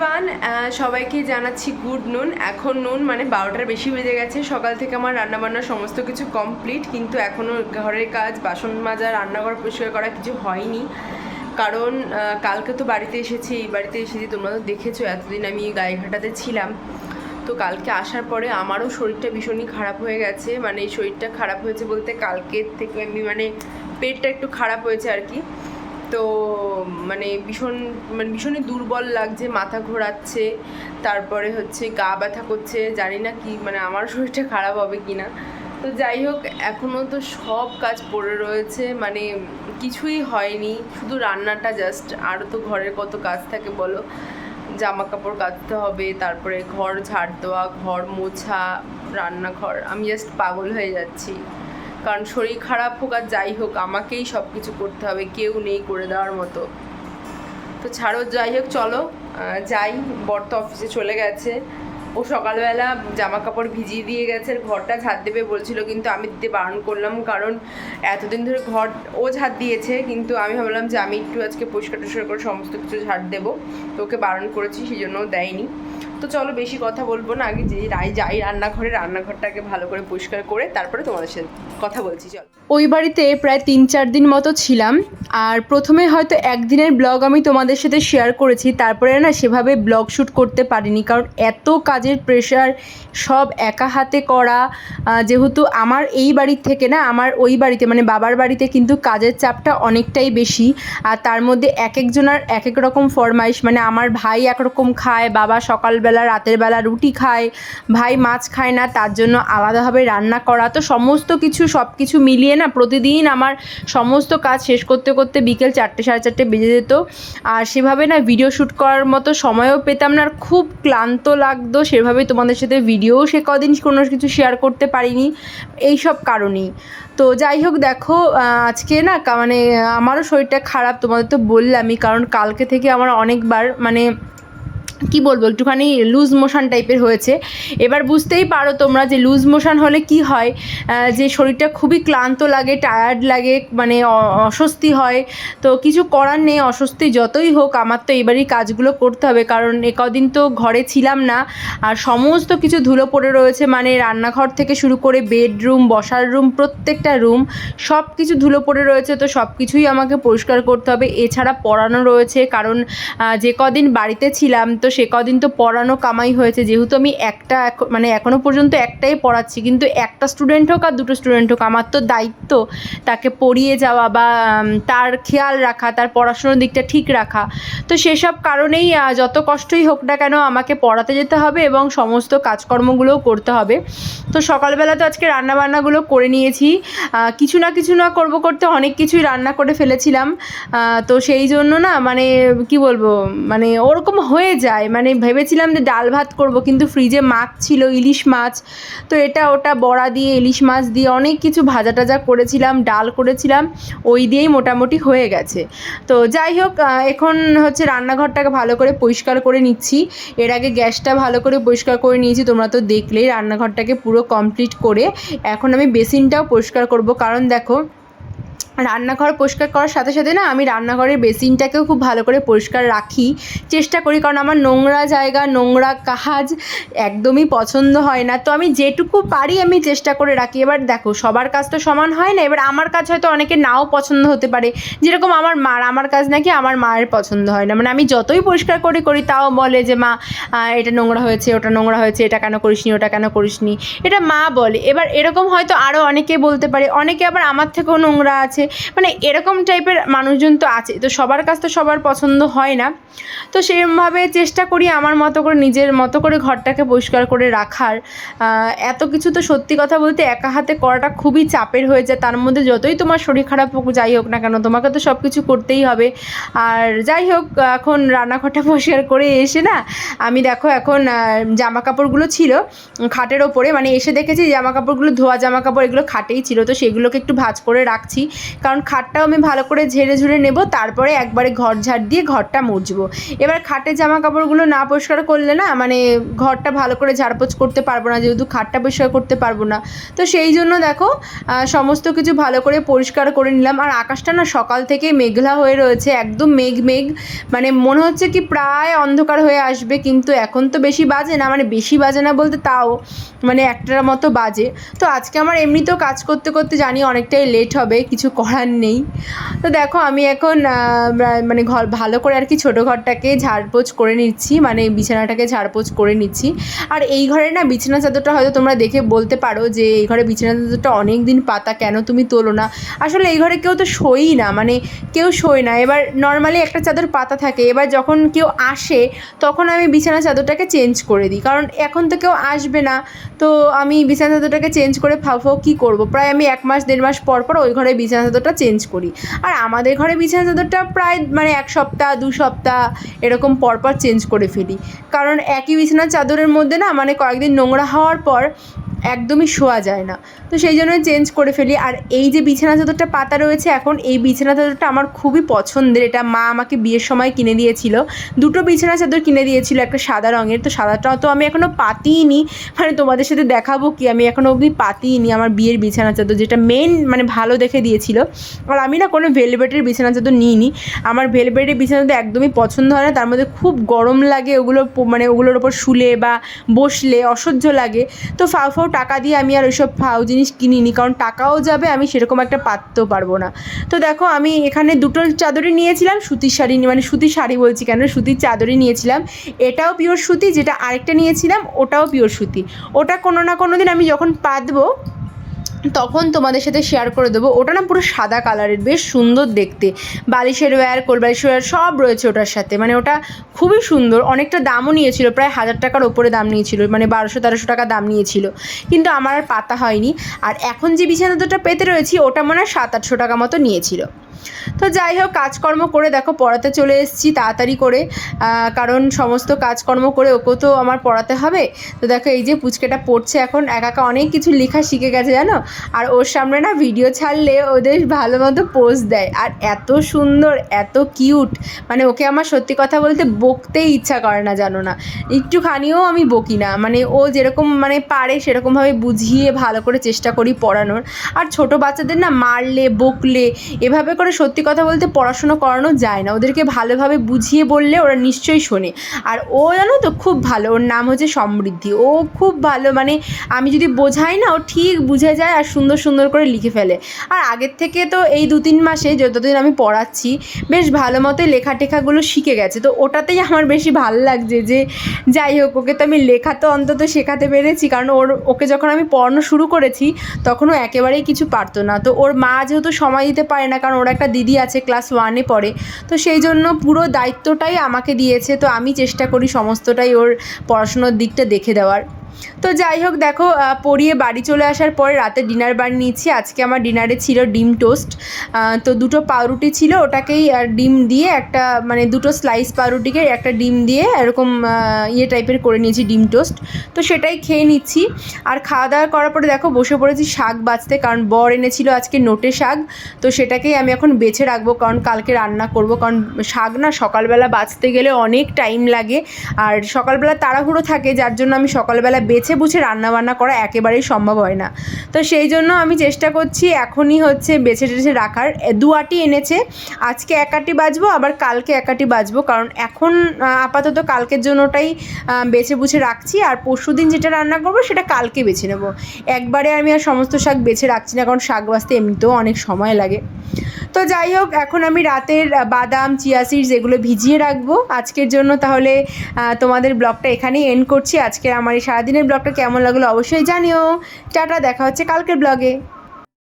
Everyone সবাইকে জানাচ্ছি good নুন। এখন নুন মানে বারোটার বেশি বেজে গেছে। সকাল থেকে আমার রান্নাবান্না সমস্ত কিছু কমপ্লিট কিন্তু এখনও ঘরের কাজ, বাসন মাজা, রান্নাঘর পরিষ্কার করা কিছু হয়নি। কারণ কালকে তো বাড়িতে এসেছি, এই বাড়িতে এসেছি, তোমরা তো দেখেছ, এতদিন আমি গায়েঘাটাতে ছিলাম। তো কালকে আসার পরে আমারও শরীরটা ভীষণই খারাপ হয়ে গেছে। মানে এই শরীরটা খারাপ হয়েছে বলতে কালকের থেকে আমি মানে পেটটা একটু খারাপ হয়েছে আর কি। তো মানে ভীষণ মানে ভীষণই দুর্বল লাগছে, মাথা ঘোরাচ্ছে, তারপরে হচ্ছে গা ব্যথা করছে, জানি না কি মানে আমার শরীরটা খারাপ হবে কি না তো যাই হোক এখনও তো সব কাজ পড়ে রয়েছে মানে কিছুই হয়নি, শুধু রান্নাটা জাস্ট আরও তো ঘরের কত কাজ থাকে বলো। জামা কাপড় কাচতে হবে, তারপরে ঘর ঝাড় দেওয়া, ঘর মোছা, রান্নাঘর, আমি জাস্ট পাগল হয়ে যাচ্ছি। কারণ শরীর খারাপ হোক আর যাই হোক, আমাকেই সব কিছু করতে হবে, কেউ নেই করে দেওয়ার মতো। তো ছাড়ো, যাই হোক, চলো যাই, বর তো অফিসে চলে গেছে। ও সকালবেলা জামা কাপড় ভিজিয়ে দিয়ে গেছে, ঘরটা ঝাড় দেবে বলছিল, কিন্তু আমি দিতে বারণ করলাম, কারণ এতদিন ধরে ঘর ও ঝাড় দিয়েছে, কিন্তু আমি ভাবলাম যে আমি একটু আজকে পরিষ্কার টরিষ্কার করে সমস্ত কিছু ঝাড় দেবো। তো ওকে বারণ করেছি সেই জন্য দেয়নি। তো চলো বেশি কথা বলব না, আগে যে রাই যাই রান্নাঘরে, রান্নাঘরটাকে ভালো করে পরিষ্কার করে তারপরে তোমাদের সাথে কথা বলছি, চলো। ওই বাড়িতে প্রায় তিন চার দিন মতো ছিলাম, আর প্রথমে হয়তো একদিনের ব্লগ আমি তোমাদের সাথে শেয়ার করেছি, তারপরে না সেভাবে ব্লগ শ্যুট করতে পারিনি, কারণ এত কাজের প্রেশার সব একা হাতে করা যেহেতু আমার এই বাড়ির থেকে না, আমার ওই বাড়িতে মানে বাবার বাড়িতে কিন্তু কাজের চাপটা অনেকটাই বেশি, আর তার মধ্যে এক একজনের এক এক রকম ফরমাইশ মানে আমার ভাই একরকম খায়, বাবা সকালবেলা রাতের বেলা রুটি খায়, ভাই মাছ খায় না, তার জন্য আলাদাভাবে রান্না করা। তো সমস্ত কিছু সব কিছু মিলিয়ে না প্রতিদিন আমার সমস্ত কাজ শেষ করতে করতে বিকেল চারটে, সাড়ে চারটে বেজে যেত। আর সেভাবে না ভিডিও শ্যুট করার মতো সময়ও পেতাম না, আর খুব ক্লান্ত লাগতো। সেভাবে তোমাদের সাথে ভিডিওও সে কদিন কোনো কিছু শেয়ার করতে পারিনি এই সব কারণেই। তো যাই হোক, দেখো আজকে না মানে আমারও শরীরটা খারাপ, তোমাদের তো বললামই, কারণ কালকে থেকে আমার অনেকবার মানে কি বলব, একটুখানি লুজ মোশন টাইপের হয়েছে। এবার বুঝতেই পারো তোমরা যে লুজ মোশন হলে কি হয় যে শরীরটা খুবই ক্লান্ত লাগে টায়ার্ড লাগে মানে অস্বস্তি হয়। তো কিছু করার নেই, অস্বস্তি যতই হোক, আমার তো এবারই কাজগুলো করতে হবে। কারণ এ কদিন তো ঘরে ছিলাম না, আর সমস্ত কিছু ধুলো পড়ে রয়েছে। মানে রান্নাঘর থেকে শুরু করে বেডরুম বসার রুম প্রত্যেকটা রুম সব কিছু ধুলো পড়ে রয়েছে। তো সব কিছুই আমাকে পরিষ্কার করতে হবে। এছাড়া পড়ানো রয়েছে। কারণ যে কদিন বাড়িতে ছিলাম, তো সে কদিন তো পড়ানো কামাই হয়েছে, যেহেতু আমি একটা মানে এখনও পর্যন্ত একটাই পড়াচ্ছি, কিন্তু একটা স্টুডেন্ট হোক আর দুটো স্টুডেন্ট হোক, আমার তো দায়িত্ব তাকে পড়িয়ে যাওয়া বা তার খেয়াল রাখা, তার পড়াশোনার দিকটা ঠিক রাখা। তো সেসব কারণেই যত কষ্টই হোক না কেন আমাকে পড়াতে যেতে হবে এবং সমস্ত কাজকর্মগুলোও করতে হবে। তো সকালবেলা তো আজকে রান্নাবান্নাগুলো করে নিয়েছি। কিছু না কিছু না করব করতে অনেক কিছুই রান্না করে ফেলেছিলাম। তো সেই জন্য না মানে কি বলব মানে ওরকম হয়ে যায়। মানে ভেবেছিলাম যে ডাল ভাত করব, কিন্তু ফ্রিজে মাছ ছিল, ইলিশ মাছ। তো এটা ওটা বড়া দিয়ে, ইলিশ মাছ দিয়ে অনেক কিছু ভাজা টাজা করেছিলাম, ডাল করেছিলাম। ওই দিয়েই মোটামুটি হয়ে গেছে। তো যাই হোক এখন হচ্ছে রান্নাঘরটাকে ভালো করে পরিষ্কার করে নিচ্ছি। এর আগে গ্যাসটা ভালো করে পরিষ্কার করে নিয়েছি, তোমরা তো দেখলেই রান্নাঘরটাকে পুরো কমপ্লিট করে। এখন আমি বেসিনটাও পরিষ্কার করব। কারণ দেখো রান্নাঘর পরিষ্কার করার সাথে সাথে না আমি রান্নাঘরের বেসিনটাকেও খুব ভালো করে পরিষ্কার রাখি। চেষ্টা করি কারণ আমার নোংরা জায়গা, নোংরা কাজ একদমই পছন্দ হয় না। তো আমি যেটুকু পারি আমি চেষ্টা করে রাখি। এবার দেখো, সবার কাজ তো সমান হয় না, এবার আমার কাজ হয়তো অনেকে নাও পছন্দ হতে পারে। যেরকম আমার মার, আমার কাজ নাকি আমার মায়ের পছন্দ হয় না। মানে আমি যতই পরিষ্কার করে করি তাও বলে যে, মা এটা নোংরা হয়েছে, ওটা নোংরা হয়েছে, এটা কেন করিসনি, ওটা কেন করিসনি? এটা মা বলে। এবার এরকম হয়তো আরও অনেকে বলতে পারে। অনেকে আবার আমার থেকেও নোংরা আছে। মানে এরকম টাইপের মানুষজন তো আছে। তো সবার কাছ তো সবার পছন্দ হয় না। তো সেরকমভাবে চেষ্টা করি আমার মতো করে, নিজের মতো করে ঘরটাকে পরিষ্কার করে রাখার। এত কিছু তো সত্যি কথা বলতে একা হাতে করাটা খুবই চাপের হয়ে যায়। তার মধ্যে যতই তোমার শরীর খারাপ হোক, যাই হোক না কেন, তোমাকে তো সব কিছু করতেই হবে। আর যাই হোক, এখন রান্নাঘরটা পরিষ্কার করে এসে না, আমি দেখো এখন জামা কাপড়গুলো ছিল খাটের ওপরে। মানে এসে দেখেছি জামা কাপড়গুলো ধোয়া জামা কাপড় এগুলো খাটেই ছিল। তো সেগুলোকে একটু ভাজ করে রাখছি। কারণ খাটটাও আমি ভালো করে ঝেড়ে ঝুড়ে নেব, তারপরে একবারে ঘর ঝাড় দিয়ে ঘরটা মুছবো। এবার খাটের জামা কাপড়গুলো না পরিষ্কার করলে না মানে ঘরটা ভালো করে ঝাড়পোছ করতে পারব না, যেহেতু খাটটা পরিষ্কার করতে পারব না। তো সেই জন্য দেখো সমস্ত কিছু ভালো করে পরিষ্কার করে নিলাম। আর আকাশটা না সকাল থেকে মেঘলা হয়ে রয়েছে, একদম মেঘ মেঘ। মানে মনে হচ্ছে কি প্রায় অন্ধকার হয়ে আসবে, কিন্তু এখন তো বেশি বাজে না মানে বেশি বাজে না বলতে তাও মানে একটার মতো বাজে। তো আজকে আমার এমনিতেও কাজ করতে করতে জানি অনেকটাই লেট হবে, কিছু করার নেই। তো দেখো আমি এখন মানে ঘর, ভালো করে আর কি ছোটো ঘরটাকে ঝাড়পোছ করে নিচ্ছি মানে বিছানাটাকে ঝাড়পোছ করে নিচ্ছি। আর এই ঘরে না বিছানা চাদরটা হয়তো তোমরা দেখে বলতে পারো যে এই ঘরে বিছানা চাদরটা অনেক দিন পাতা, কেন তুমি তোলো না? আসলে এই ঘরে কেউ তো শোয়ই না মানে কেউ শোয় না। এবার নর্মালি একটা চাদর পাতা থাকে, এবার যখন কেউ আসে, তখন আমি বিছানা চাদরটাকে চেঞ্জ করে দিই। কারণ এখন তো কেউ আসবে না, তো আমি বিছানা চাদরটাকে চেঞ্জ করে ফাফো কী করব? প্রায় আমি এক মাস, দেড় মাস পর পর ওই ঘরে বিছানা চাদরটা চেঞ্জ করি। আর আমাদের ঘরে বিছানা চাদরটা প্রায় মানে এক সপ্তাহ, দু সপ্তাহ এরকম পর পর চেঞ্জ করে ফেলি। কারণ একই বিছানার চাদরের মধ্যে না মানে কয়েকদিন নোংরা হওয়ার পর একদমই শোয়া যায় না। তো সেই জন্য চেঞ্জ করে ফেলি। আর এই যে বিছানা চাদরটা পাতা রয়েছে এখন, এই বিছানা চাদরটা আমার খুবই পছন্দের। এটা মা আমাকে বিয়ের সময় কিনে দিয়েছিল। দুটো বিছানা চাদর কিনে দিয়েছিল, একটা সাদা রঙের। তো সাদাটাও তো আমি এখনও পাতিই নি মানে তোমাদের সাথে দেখাবো কি, আমি এখনও অবধি পাতিই নি আমার বিয়ের বিছানা চাদর, যেটা মেন মানে ভালো দেখে দিয়েছিল। আর আমি না কোনো ভেলভেটের বিছানা চাদর নিইনি। আমার ভেলভেটের বিছানা চাদর একদমই পছন্দ হয় না। তার মধ্যে খুব গরম লাগে, ওগুলো মানে ওগুলোর ওপর শুলে বা বসলে অসহ্য লাগে। তো ফাও টাকা দিয়ে আমি আর ওইসব ফাউ জিনিস কিনিনি, কারণ টাকাও যাবে, আমি সেরকম একটা পাততেও পারব না। তো দেখো, আমি এখানে দুটো চাদরই নিয়েছিলাম, সুতির শাড়ি মানে সুতির শাড়ি বলছি কেন, সুতির চাদরই নিয়েছিলাম। এটাও পিওর সুতি, যেটা আরেকটা নিয়েছিলাম, ওটাও পিওর সুতি। ওটা কোনো না কোনো দিন আমি যখন পাতবো তখন তোমাদের সাথে শেয়ার করে দেবো। ওটা না পুরো সাদা কালারের বেশ সুন্দর দেখতে। বালিশের ওয়্যার কোলবালিশের ওয়্যার সব রয়েছে ওটার সাথে। মানে ওটা খুবই সুন্দর, অনেকটা দামও নিয়েছিল, প্রায় হাজার টাকার ওপরে দাম নিয়েছিল মানে বারোশো তেরোশো টাকা দাম নিয়েছিল। কিন্তু আমার আর পাতা হয়নি। আর এখন যে বিছানা দুটো পেতে রয়েছি, ওটা মনে হয় সাত আটশো টাকা মতো নিয়েছিল। তো যাই হোক, কাজকর্ম করে দেখো, পড়াতে চলে এসেছি তাড়াতাড়ি করে। কারণ সমস্ত কাজকর্ম করে ওকেও তো আমার পড়াতে হবে। তো দেখো, এই যে পুচকেটা পড়ছে এখন, একা একা অনেক কিছু লেখা শিখে গেছে, জানো? আর ওর সামনে না ভিডিও ছাড়লে ওদের ভালো মতো পোজ দেয়। আর এত সুন্দর, এত কিউট মানে ওকে আমার সত্যি কথা বলতে বকতেই ইচ্ছা করে না জানো না। একটুখানিও আমি বকি না। মানে ও যেরকম মানে পারে সেরকমভাবে বুঝিয়ে ভালো করে চেষ্টা করি পড়ানোর। আর ছোট বাচ্চাদের না মারলে, বকলে, এভাবে করে সত্যি কথা বলতে পড়াশুনো করানো যায় না। ওদেরকে ভালোভাবে বুঝিয়ে বললে ওরা নিশ্চয়ই শোনে। আর ও জানো তো খুব ভালো। ওর নাম হচ্ছে সমৃদ্ধি। ও খুব ভালো। মানে আমি যদি বোঝাই না, ও ঠিক বুঝে যায়। আর সুন্দর সুন্দর করে লিখে ফেলে। আর আগের থেকে তো এই দু তিন মাসে যতদিন আমি পড়াচ্ছি, বেশ ভালো মতোই লেখা টেখাগুলো শিখে গেছে। তো ওটাতেই আমার বেশি ভালো লাগছে যে, যাই হোক, ওকে তো আমি লেখা তো অন্তত শেখাতে পেরেছি, কারণ ওর, ওকে যখন আমি পড়ানো শুরু করেছি তখন ও একেবারেই কিছু পারতো না। তো ওর মা যেহেতু সময় দিতে পারে না, কারণ ওর একটা দিদি আছে, ক্লাস ওয়ানে পড়ে, তো সেই জন্য পুরো দায়িত্বটাই আমাকে দিয়েছে। তো আমি চেষ্টা করি সমস্তটাই ওর পড়াশুনোর দিকটা দেখে দেওয়ার। তো যাই হোক, দেখো পড়িয়ে বাড়ি চলে আসার পরে রাতে ডিনার বানিয়ে নিচ্ছি আজকে আমার ডিনারে ছিল ডিম টোস্ট তো দুটো পাউরুটি ছিল, ওটাকেই ডিম দিয়ে একটা মানে দুটো স্লাইস পাউরুটিকে একটা ডিম দিয়ে এরকম ইয়ে টাইপের করে নিয়েছি ডিম টোস্ট তো সেটাই খেয়ে নিচ্ছি। আর খাওয়া দাওয়া করার পরে দেখো, বসে পড়েছি শাক বাছতে, কারণ বর এনেছিল আজকে নোটে শাক। তো সেটাকেই আমি এখন বেছে রাখব, কারণ কালকে রান্না করব। কারণ শাক না সকালবেলা বাঁচতে গেলে অনেক টাইম লাগে। আর সকালবেলা তাড়াহুড়ো থাকে, যার জন্য আমি সকালবেলা বেছে বুঝে রান্না বান্না করা একেবারেই সম্ভব হয় না। তো সেই জন্য আমি চেষ্টা করছি এখনই হচ্ছে বেছে টেছে রাখার। দু আটি এনেছে। আজকে এক আটি বাজবো, আবার কালকে এক আটি বাজবো। কারণ এখন আপাতত কালকের জন্যটাই বেছে বুঝে রাখছি। আর পরশু দিন যেটা রান্না করব, সেটা কালকে বেছে নেব। একবারে আমি আর সমস্ত শাক বেছে রাখছি না, কারণ শাক বাছতে এমনিতেও অনেক সময় লাগে। তো যাই হোক, এখন আমি রাতের বাদাম, চিয়া সিডস এগুলো ভিজিয়ে রাখব। আজকের জন্য তাহলে তোমাদের ব্লগটা এখানেই এন্ড করছি। আজকে আমার এই সারাদিনের ব্লগটা কেমন লাগল অবশ্যই জানিও। টাটা, দেখা হচ্ছে কালকের ব্লগে।